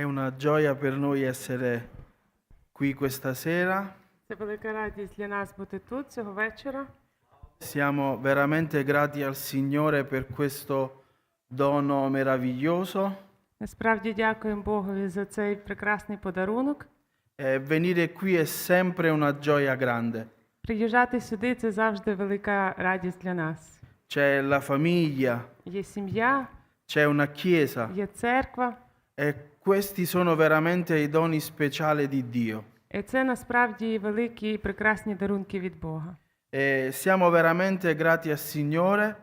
È una gioia per noi essere qui questa sera. Це велика радість для нас бути тут цього вечора. Siamo veramente grati al Signore per questo dono meraviglioso. Насправді дякуємо Богові за цей прекрасний подарунок. E venire qui è sempre una gioia grande. Приїжджати сюди це завжди велика радість для нас. C'è la famiglia, Є сім'я, c'è una chiesa є церква, e questi sono veramente i doni speciali di Dio. і це насправді великі і прекрасні дарунки від Бога. E siamo veramente grati al Signore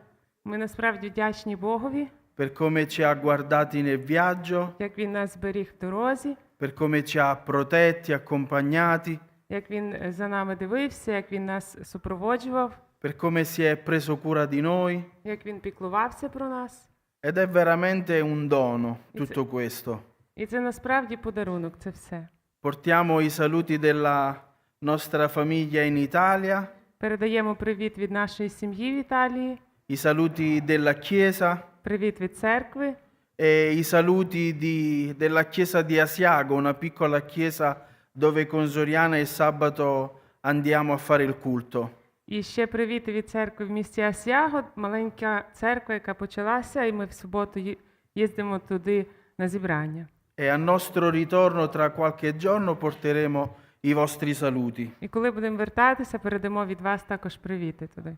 Ми насправді вдячні Богові, per come ci ha guardati nel viaggio, як Він нас зберіг в дорозі, per come ci ha protetti, accompagnati, як Він е, за нами дивився, як Він нас супроводжував, per come si è preso cura di noi. як Він піклувався про нас. Ed è veramente un dono tutto questo. І це насправді подарунок, це все. Portiamo i saluti della nostra famiglia in Italia, Передаємо привіт від нашої сім'ї в Італії, i saluti della Chiesa привіт від церкви e i saluti di- della Chiesa di Asiago, una piccola chiesa dove con Soriana il sabato andiamo a fare il culto. І ще привіти від церкви в місті Асяго, маленька церква, яка почалася, і ми в суботу ї- їздимо туди на зібрання. E al nostro ritorno tra qualche giorno porteremo i vostri saluti. І коли будемо вертатися, передамо від вас також привіти туди.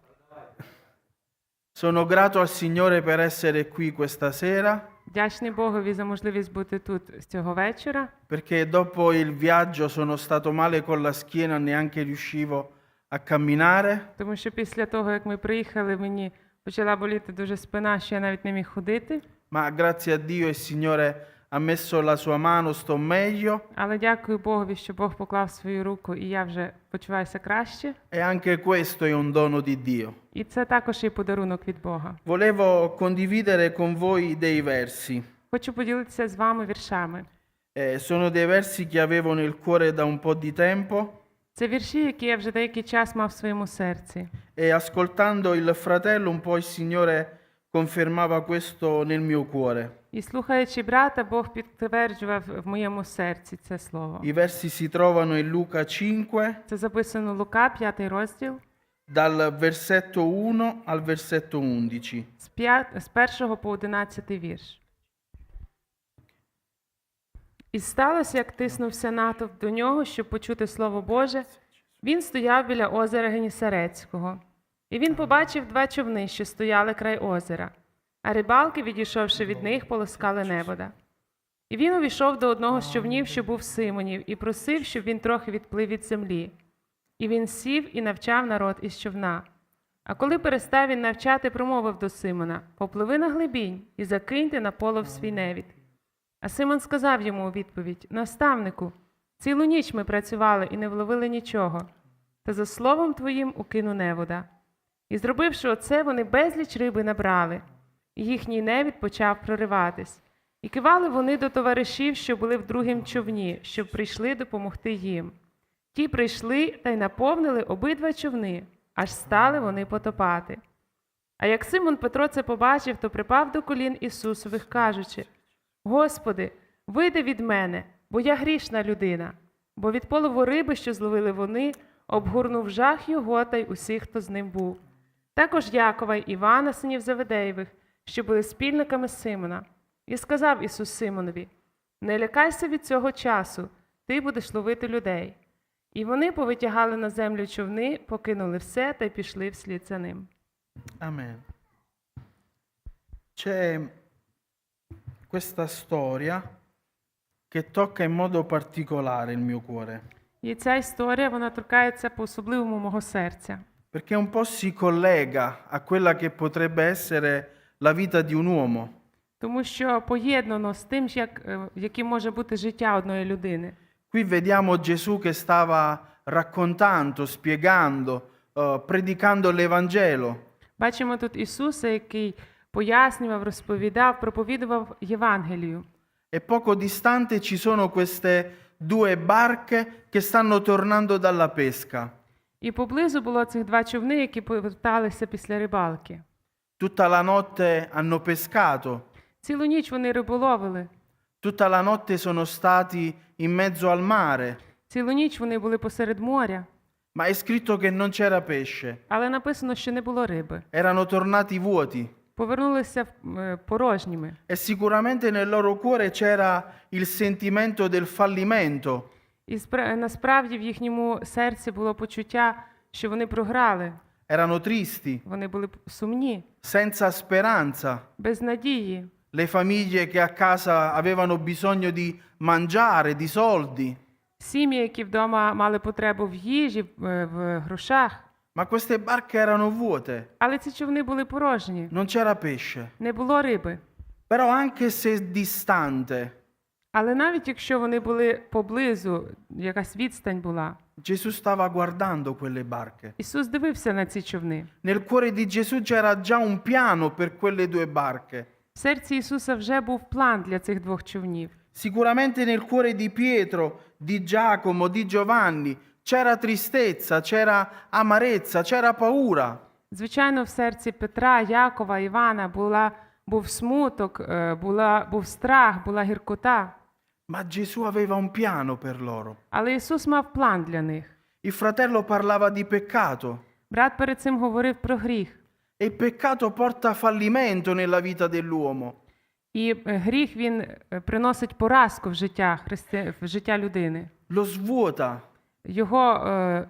Sono grato al Signore per essere qui questa sera Вдячний Богові за можливість бути тут з цього вечора, perché dopo il viaggio sono stato male con la schiena, neanche riuscivo a camminare, тому що після того, як ми приїхали, мені почала боліти дуже спина, що я навіть не міг ходити. ma grazie a Dio il Signore ha messo la sua mano, sto meglio Але дякую Богові, що Бог поклав свою руку, і я вже почуваюся краще. e anche questo è un dono di Dio. І це також і подарунок від Бога. Volevo condividere con voi dei versi. Хочу поділитися з вами віршами. Eh, sono dei versi che avevo nel cuore da un po' di tempo Це вірші, які я вже деякий час мав в своєму серці. e ascoltando il fratello un po' il Signore confermava questo nel mio cuore. І слухаючи брата, Бог підтверджував в моєму серці це слово. I versi si trovano in Luca 5 Це записано Лука, 5 розділ, dal versetto 1 al versetto 11. з, 5, з 1 по 11 вірш. І сталося, як тиснувся натовп до нього, щоб почути Слово Боже, він стояв біля озера Генісарецького. І він побачив два човни, що стояли край озера, а рибалки, відійшовши від них, полоскали невода. І він увійшов до одного з човнів, що був Симонів, і просив, щоб він трохи відплив від землі. І він сів і навчав народ із човна. А коли перестав він навчати, промовив до Симона: Попливи на глибінь і закиньте на полов свій невід. А Симон сказав йому у відповідь: Наставнику, цілу ніч ми працювали і не вловили нічого. Та за словом твоїм укину невода. І зробивши оце, вони безліч риби набрали, і їхній невід почав прориватись. І кивали вони до товаришів, що були в другім човні, щоб прийшли допомогти їм. Ті прийшли та й наповнили обидва човни, аж стали вони потопати. А як Симон Петро це побачив, то припав до колін Ісусових, кажучи: Господи, вийди від мене, бо я грішна людина. Бо від полову риби, що зловили вони, обгорнув жах його та й усіх, хто з ним був. Також Якова й Івана, синів Заведеєвих, що були спільниками Симона. І сказав Ісус Симонові: Не лякайся від цього часу, ти будеш ловити людей. І вони повитягали на землю човни, покинули все та й пішли вслід за ним. Amen. C'è questa storia che tocca in modo particolare il mio cuore, І ця історія вона торкається по особливому мого серця, perché un po' si collega a quella che potrebbe essere la vita di un uomo. тому що поєднано з тим, як, е, яким може бути життя одної людини. Qui vediamo Gesù che stava raccontando, spiegando, eh, predicando l'Evangelo. Бачимо тут Ісуса, який пояснював, розповідав, проповідував Євангелію. E poco distante ci sono queste due barche che stanno tornando dalla pesca. І поблизу було цих два човни, які поверталися після рибалки. Tutta la notte hanno pescato, Цілу ніч вони риболовили, Tutta la notte sono stati in mezzo al mare, Цілу ніч вони були посеред моря, ma è scritto che non c'era pesce. але написано, що не було риби. Erano tornati vuoti Повернулися е, порожніми. e sicuramente nel loro cuore c'era il sentimento del fallimento, І насправді в їхньому серці було почуття, що вони програли. erano tristi, Вони були сумні, senza speranza. без надії. Le famiglie che a casa avevano bisogno di mangiare, di soldi. Сім'ї, які вдома мали потребу в їжі, в, грошах. Ma queste barche erano vuote, Але ці човни були порожні, non c'era pesce. не було риби. Però anche se distante, Але навіть якщо вони були поблизу, якась відстань була, Gesù stava guardando quelle barche. Ісус дивився на ці човни. Nel cuore di Gesù c'era già un piano per quelle due barche. В серці Ісуса вже був план для цих двох човнів. Sicuramente nel cuore di Pietro, di Giacomo, di Giovanni c'era tristezza, c'era amarezza, c'era paura. Звичайно, в серці Петра, Якова, Івана була, був смуток, е, була, був страх, була гіркота. Ma Gesù aveva un piano per loro. Але Ісус мав план для них. Il fratello parlava di peccato Брат перед цим говорив про гріх. e il peccato porta fallimento nella vita dell'uomo. І е, гріх він е, приносить поразку в життя, христи... в життя людини. Lo svuota, Його е,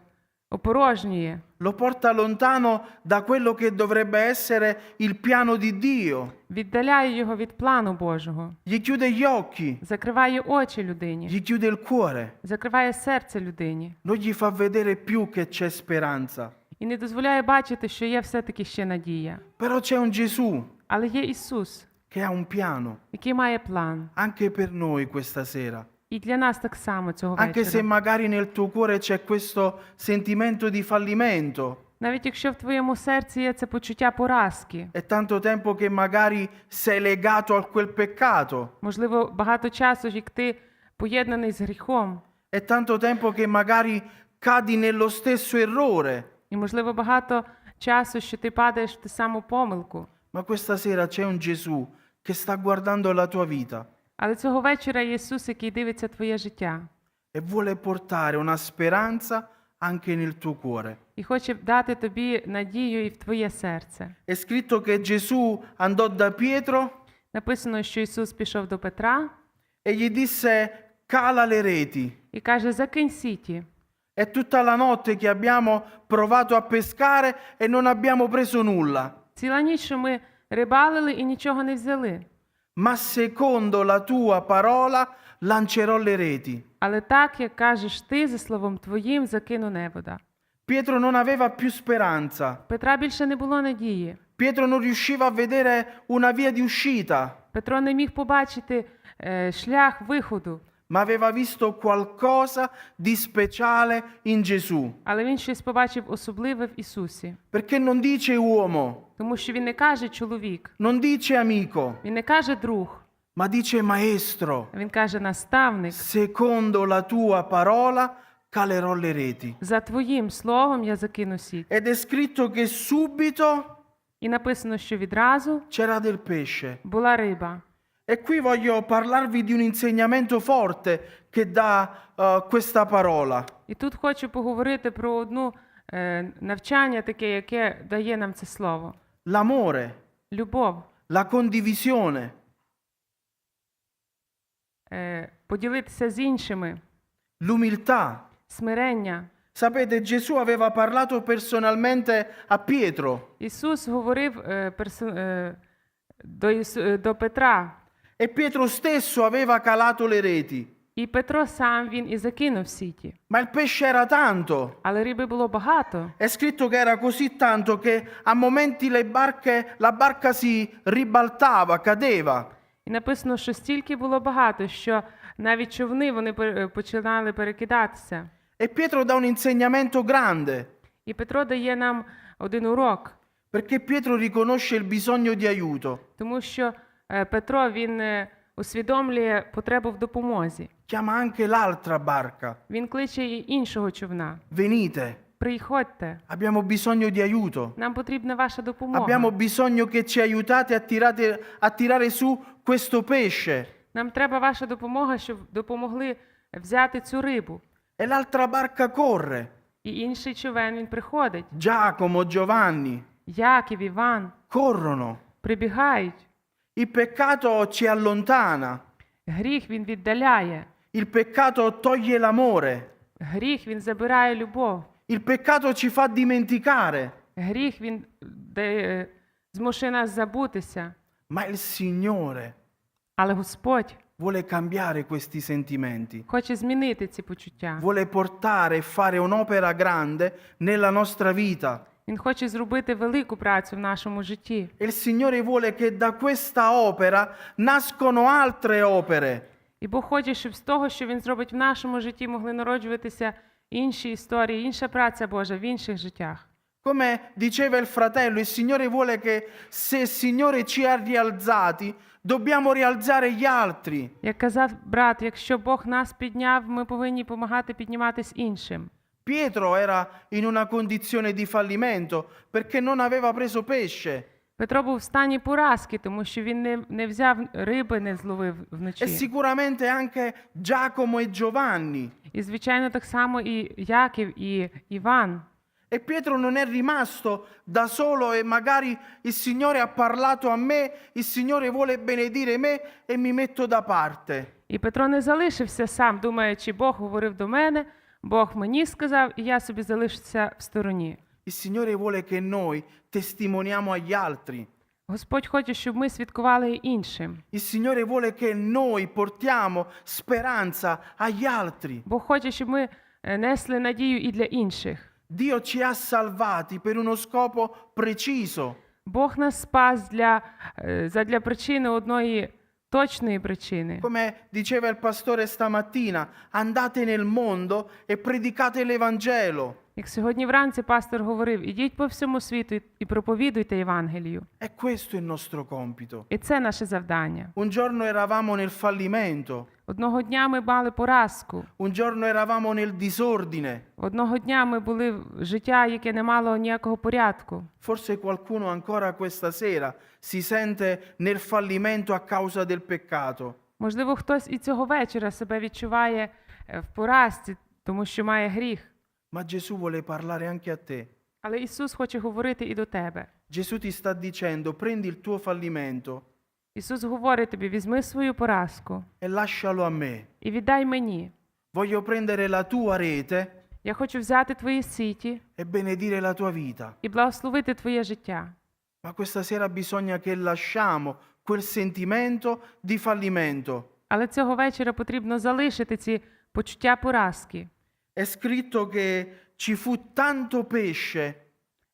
опорожнює, lo porta lontano da quello che dovrebbe essere il piano di Dio. віддаляє його від плану Божого, Gli chiude gli occhi, закриває очі людині, gli chiude il cuore, закриває серце людині non gli fa vedere più che c'è speranza. і не дозволяє бачити, що є все-таки ще надія. Però c'è un Gesù Але є Ісус, che ha un piano який має план. anche per noi questa sera. І для нас так само цього Anche se вечора. magari nel tuo cuore c'è questo sentimento di fallimento, Навіть якщо в твоєму серці є це почуття поразки, è tanto tempo che magari sei legato a quel peccato, можливо, багато часу, як ти поєднаний з гріхом, è tanto tempo che magari cadi nello stesso errore, і, можливо, багато часу, що ти падаєш в ту саму помилку. ma questa sera c'è un Gesù che sta guardando la tua vita Але цього вечора Ісус, який дивиться твоє життя e vuole portare una speranza anche nel tuo cuore. і хоче дати тобі надію і в твоє серце. È scritto che Gesù andò da Pietro Написано, що Ісус пішов до Петра e gli disse cala le reti. і каже: Закинь сіті. È tutta la notte che abbiamo provato a pescare e non abbiamo preso nulla. Ціла ніч, що ми рибалили і нічого не взяли. Ma secondo la tua parola lancerò le reti. Але так, як кажеш ти, за словом твоїм, закину невода. Pietro non aveva più speranza. Петра більше не було надії. Pietro non riusciva a vedere una via di uscita, Петро не міг побачити е, шлях виходу, ma aveva visto qualcosa di speciale in Gesù. але він щось побачив особливе в Ісусі. Perché non dice uomo, Тому що він не каже чоловік, non dice amico, він не каже друг, ma dice maestro. він каже наставник. Secondo la tua parola calerò le reti. За твоїм словом я закину сіть. Ed è scritto che subito І написано, що відразу c'era del pesce. була риба. E qui voglio parlarvi di un insegnamento forte che dà eh, questa parola. І тут хочу поговорити про одну е, навчання, таке, яке дає нам це слово: L'amore, любов, la condivisione. е, поділитися з іншими, l'umiltà. смирення. Sapete, Gesù aveva parlato personalmente a Pietro Ісус говорив е, персо, е, до, Ісу- е, до Петра, e Pietro stesso aveva calato le reti, і Петро сам він і закинув сіті. ma il pesce era tanto. Але риби було багато. È scritto che era così tanto che a momenti le barche, la barca si ribaltava, cadeva. І написано, що стільки було багато, що навіть човни вони пер- е, починали перекидатися. E Pietro dà un insegnamento grande, І Петро дає нам один урок, perché Pietro riconosce il bisogno di aiuto. тому що е, Петро він е, усвідомлює потребу в допомозі. Chiama anche l'altra barca. Він кличе і іншого човна. Venite, Приходьте, abbiamo bisogno di aiuto. нам потрібна ваша допомога. Abbiamo bisogno che ci aiutate a tirare, a tirare su questo pesce. Нам треба ваша допомога, щоб допомогли взяти цю рибу. E l'altra barca corre. І інший човен він приходить. Giacomo, Giovanni, Яків, Іван corrono. прибігають. Il peccato ci allontana, Гріх він віддаляє. il peccato toglie l'amore, Гріх він забирає любов. il peccato ci fa dimenticare, Гріх він де, змушує нас забутися. ma il Signore Але Господь vuole cambiare questi sentimenti, хоче змінити ці почуття. vuole portare e fare un'opera grande nella nostra vita. Він хоче зробити велику працю в нашому житті. E il Signore vuole che da questa opera nascono altre opere. І Бог хоче, щоб з того, що він зробить в нашому житті, могли народжуватися інші історії, інша праця Божа в інших життях. Come diceva il fratello, il Signore vuole che se il Signore ci ha rialzati, dobbiamo rialzare gli altri. Як казав брат, якщо Бог нас підняв, ми повинні допомагати підніматись іншим. Pietro era in una condizione di fallimento perché non aveva preso pesce Петро був в стані поразки, тому що він не, не взяв риби, не зловив e вночі. sicuramente anche Giacomo e Giovanni. І, звичайно, так само і Яків, і Іван. E Pietro non è rimasto da solo e magari il Signore ha parlato a me, il Signore vuole benedire me e mi metto da parte. І Петро не залишився сам, думаючи, Бог говорив до мене, Бог мені сказав, і я собі залишився в стороні. Il Signore vuole che noi testimoniamo agli altri. Господь хоче, щоб ми свідкували і іншим. Il Signore vuole che noi portiamo speranza agli altri. Бог хоче, щоб ми е, несли надію і для інших. Dio ci ha salvati per uno scopo preciso. Бог нас спас для, е, задля причини одної точної причини. Come diceva il pastore stamattina, andate nel mondo e predicate l'Evangelo. Як сьогодні вранці пастор говорив, ідіть по всьому світу і- проповідуйте Євангелію. E questo il nostro compito. І це наше завдання. Un giorno eravamo nel fallimento, Одного дня ми мали поразку. un giorno eravamo nel disordine. Одного дня ми були в життя, яке не мало ніякого порядку. Forse qualcuno ancora questa sera si sente nel fallimento a causa del peccato. Можливо, хтось і цього вечора себе відчуває е, в поразці, тому що має гріх. Ma Gesù vuole parlare anche a te. Але Ісус хоче говорити і до тебе. Gesù ti sta dicendo prendi il tuo fallimento Ісус говорить тобі: візьми свою поразку e lascialo a me. і віддай мені. Voglio prendere la tua rete Я хочу взяти твої сіті e benedire la tua vita. і благословити твоє життя. Ma questa sera bisogna che lasciamo quel sentimento di fallimento. Але цього вечора потрібно залишити ці почуття поразки. È scritto che ci fu tanto pesce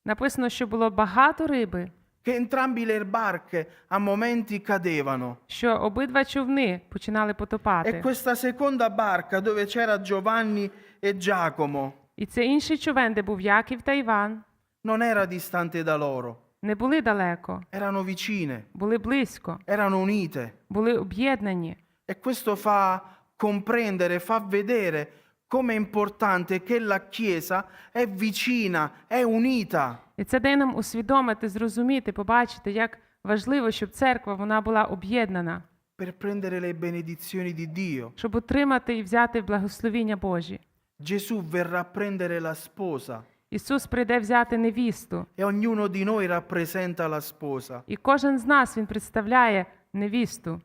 Написано, що було багато риби, che entrambi le barche a momenti cadevano. що обидва човни починали E потопати. questa seconda barca dove c'era Giovanni e Giacomo І це інший човен, де був Яків та Іван, non era distante da loro, не були далеко, erano vicine, були близько, erano unite. були об'єднані. E questo fa comprendere, fa vedere com'è importante che la Chiesa è vicina, è unita. І це дає нам усвідомити, зрозуміти, побачити, як важливо, щоб церква вона була об'єднана, per prendere le benedizioni di Dio. щоб отримати і взяти благословіння Божі. Gesù verrà a prendere la sposa Ісус прийде взяти невісту, e ognuno di noi rappresenta la sposa. і кожен з нас він представляє невісту.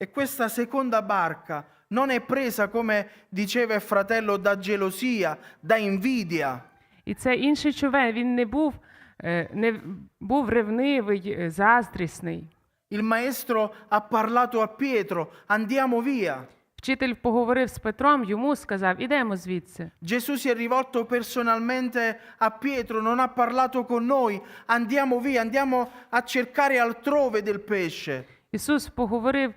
E questa seconda barca non è presa, come diceva il fratello, da gelosia, da invidia, І це інший човен, він не був, е, не був ревнивий, е, заздрісний. Il maestro ha parlato a Pietro, andiamo via. Вчитель поговорив з Петром, йому сказав: ідемо звідси. Gesù si è rivolto personalmente a Pietro, non ha parlato con noi, andiamo via, andiamo a cercare altrove del pesce. Ісус поговорив е,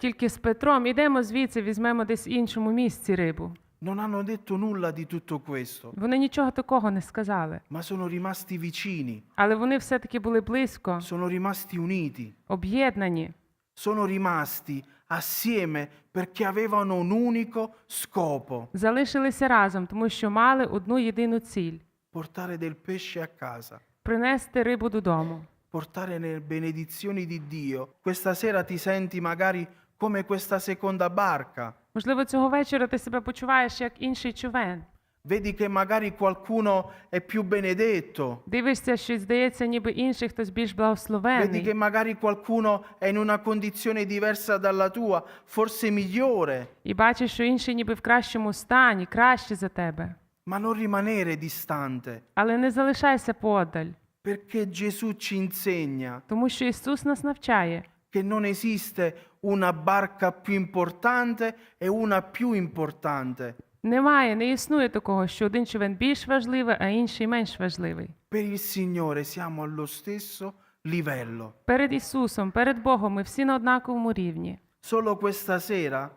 тільки з Петром, ідемо звідси, візьмемо десь в іншому місці рибу. Non hanno detto nulla di tutto questo, Вони нічого такого не сказали, ma sono rimasti vicini, але вони все-таки були близько, sono rimasti uniti, об'єднані. sono rimasti assieme perché avevano un unico scopo, Залишилися разом, тому що мали одну єдину ціль portare del pesce a casa. принести рибу додому. portare le benedizioni di Dio. Questa sera ti senti magari come questa seconda barca. Можливо, цього вечора ти себе почуваєш як інший човен. Vedi che magari qualcuno è più benedetto, Дивишся, що здається, ніби інший хтось більш vedi che благословений. magari qualcuno è in una condizione diversa dalla tua, forse migliore, І бачиш, що інший ніби в кращому стані, краще за тебе. ma non rimanere distante, Але не залишайся подаль, perché Gesù ci insegna тому що Ісус нас навчає, che non esiste una barca più importante e una più importante. Немає, не існує такого, що один човен більш важливий, а інший менш важливий. Per il Signore siamo allo stesso livello. Перед Ісусом, перед Богом ми всі на однаковому рівні. Solo questa sera,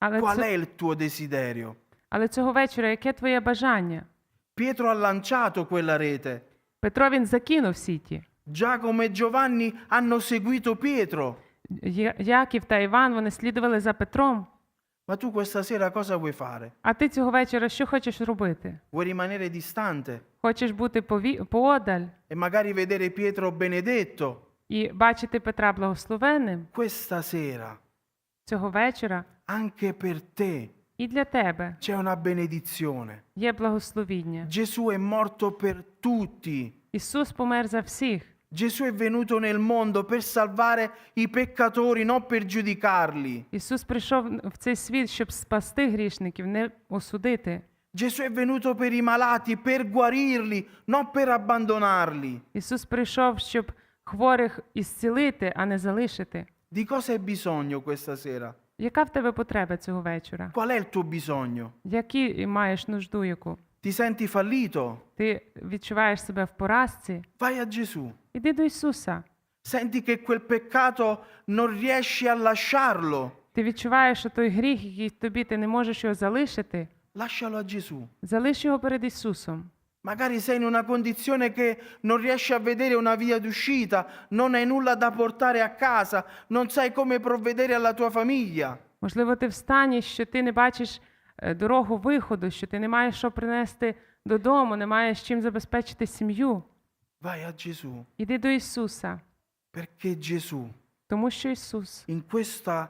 Але, qual цо- è il tuo desiderio? але цього вечора яке твоє бажання? Pietro ha lanciato quella rete. Петро він закинув сіті. Giacomo e Giovanni hanno seguito Pietro. Я- Яків та Іван вони слідували за Петром. Ma tu questa sera cosa vuoi fare? А ти цього вечора що хочеш робити? Vuoi rimanere distante Хочеш бути пові... поодаль e magari vedere Pietro benedetto? і бачити Петра благословенним Questa sera, цього вечора anche per te, і для тебе c'è una benedizione. є благословіння. Gesù è morto per tutti. Ісус помер за всіх. Gesù è venuto nel mondo per salvare i peccatori, non per giudicarli. Ісус прийшов в цей світ, щоб спасти грішників, не осудити. Gesù è venuto per i malati, per guarirli, non per abbandonarli. Ісус прийшов, щоб хворих ісцілити, а не залишити. Di cosa hai bisogno questa sera? Яка в тебе потреба цього вечора? Qual è il tuo bisogno? Які маєш нужду яку? Ti senti fallito? Ти відчуваєш себе в поразці? Vai a Gesù. Іди до Ісуса. Senti che quel peccato non riesci a lasciarlo. Ти відчуваєш, що той гріх, який тобі ти не можеш його залишити, Lascialo a Gesù. залиш його перед Ісусом. Magari sei in una condizione che non riesci a vedere una via d'uscita, non hai nulla da portare a casa, non sai come provvedere alla tua famiglia. Можливо, ти в стані, що ти не бачиш е, дорогу виходу, що ти не маєш що принести додому, не маєш чим забезпечити сім'ю. Vai a Gesù, Іди до Ісуса, perché Gesù тому що Ісус in questa,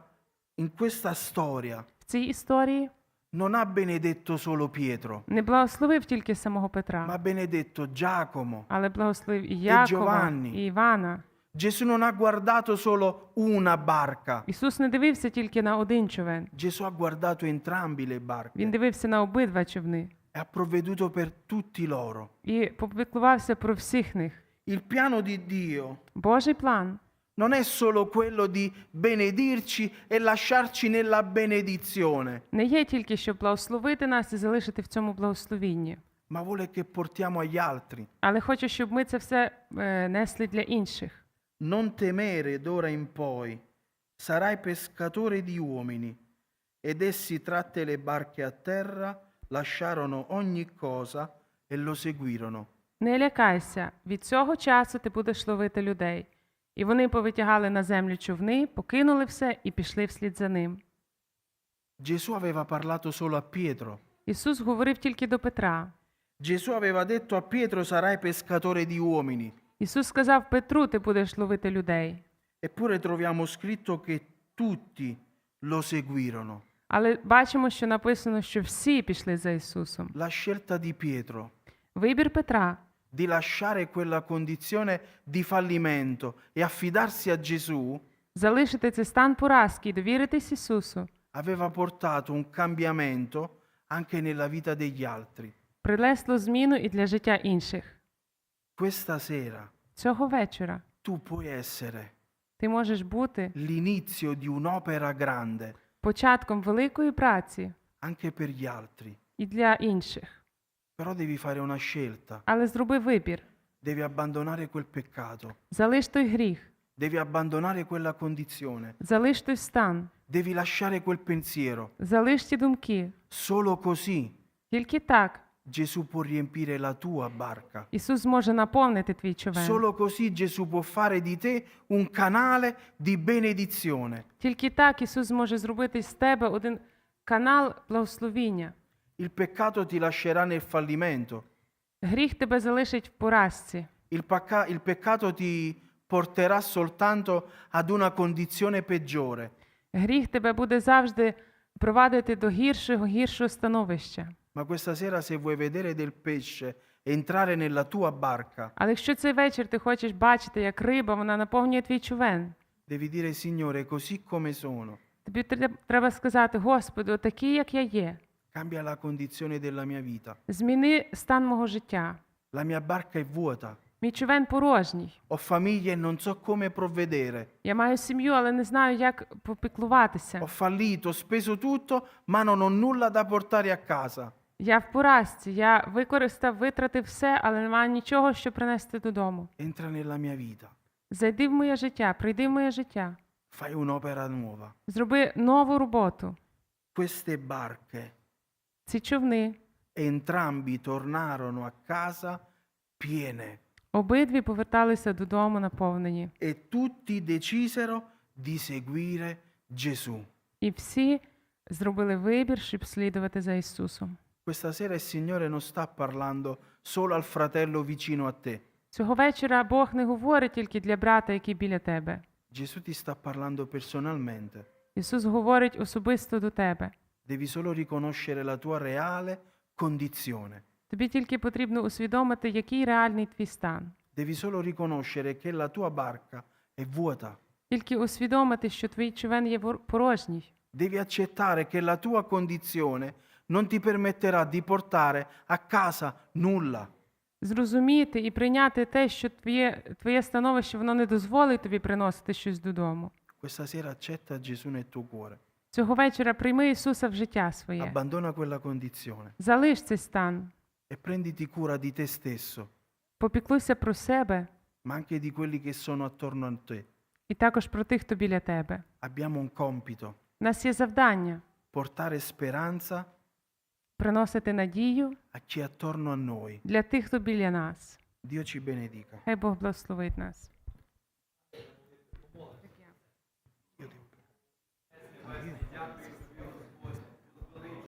in questa storia в цій історії non ha benedetto solo Pietro, не благословив тільки самого ma ha benedetto Giacomo. але благословив і Якова, Giovanni. і Івана. Gesù non ha guardato solo una barca, Ісус не дивився тільки на один човен. Gesù ha guardato entrambi le barche Він дивився на обидва човни e ha provveduto per tutti loro. і попіклувався про всіх них. Il piano di Dio Божий план non è solo quello di benedirci e lasciarci nella benedizione, не є тільки щоб благословити нас і залишити в цьому благословінні, ma vuole che portiamo agli altri. але хоче, щоб ми це все е, несли для інших. Non temere d'ora in poi, sarai pescatore di uomini. Ed essi tratte le barche a terra, lasciarono ogni cosa e lo seguirono. Не лякайся, від цього часу ти будеш ловити людей. І вони повитягали на землю човни, покинули все і пішли вслід за ним. Gesù aveva parlato solo a Pietro. Ісус говорив тільки до Петра. Gesù aveva detto a Pietro sarai pescatore di uomini. Ісус сказав Петру, ти будеш ловити людей. Eppure troviamo scritto che tutti lo seguirono. Але бачимо, що написано, що всі пішли за Ісусом. La scelta di Pietro Вибір Петра di lasciare quella condizione di fallimento e affidarsi a Gesù залишити цей стан поразки і довіритись Ісусу aveva portato un cambiamento anche nella vita degli altri. принесло зміну і для життя інших. Questa sera Цього вечора tu puoi essere ти можеш бути l'inizio di un'opera grande початком великої праці anche per gli altri, і для інших. però devi fare una scelta, Але зроби вибір. devi abbandonare quel peccato, Залиш той гріх, devi abbandonare quella condizione, залиш той стан, devi lasciare quel pensiero. залиш ті думки. Solo così Тільки так Gesù può riempire la tua barca. Ісус зможе наповнити твій човен. Solo così Gesù può fare di te un canale di benedizione. Тільки так Ісус зможе зробити з тебе один канал благословіння. Il peccato ti lascerà nel fallimento. Гріх тебе залишить в поразці. Il, pacca- il peccato ti porterà soltanto ad una condizione peggiore. Гріх тебе буде завжди провадити до гіршого, гіршого становища. Ma questa sera se vuoi vedere del pesce entrare nella tua barca, Але якщо цей вечір ти хочеш бачити, як риба, вона наповнює твій човен, devi dire Signore, così come sono, тобі треб- треба сказати, Господи, отакий, як я є, cambia la condizione della mia vita. зміни стан мого життя. La mia barca è vuota, Мій човен порожній. ho famiglia e non so come provvedere. Я маю сім'ю, але не знаю, як попіклуватися. Ho fallito, ho speso tutto, ma non ho nulla da portare a casa. Я в поразці, я використав, витратив все, але не маю нічого, що принести додому. Entra nella mia vita, Зайди в моє життя, прийди в моє життя, fai un'opera nuova. зроби нову роботу. Queste barche, Ці човни entrambi tornarono a casa piene обидві поверталися додому наповнені, e tutti decisero di seguire Gesù. і всі зробили вибір, щоб слідувати за Ісусом. Questa sera il Signore non sta parlando solo al fratello vicino a te. Цього вечора Бог не говорить тільки для брата, який біля тебе. Gesù ti sta parlando personalmente. Ісус говорить особисто до тебе. Devi solo riconoscere la tua reale condizione. Тобі тільки потрібно усвідомити, який реальний твій стан. Devi solo riconoscere che la tua barca è vuota. Тільки усвідомити, що твій човен є вор- порожній. Devi accettare che la tua condizione non ti permetterà di portare a casa nulla. Зрозуміти і прийняти те, що твоє, твоє становище воно не дозволить тобі приносити щось додому. Questa sera accetta Gesù nel tuo cuore. Цього вечора прийми Ісуса в життя своє. Abbandona quella condizione Залиш цей стан. e prenditi cura di te stesso, Попіклуйся про себе ma anche di quelli che sono attorno a te. і також про тих, хто біля тебе. Abbiamo un compito, У нас є завдання portare speranza приносити надію a chi è attorno a noi. для тих, хто біля нас. Dio ci benedica. Хай Бог благословить нас.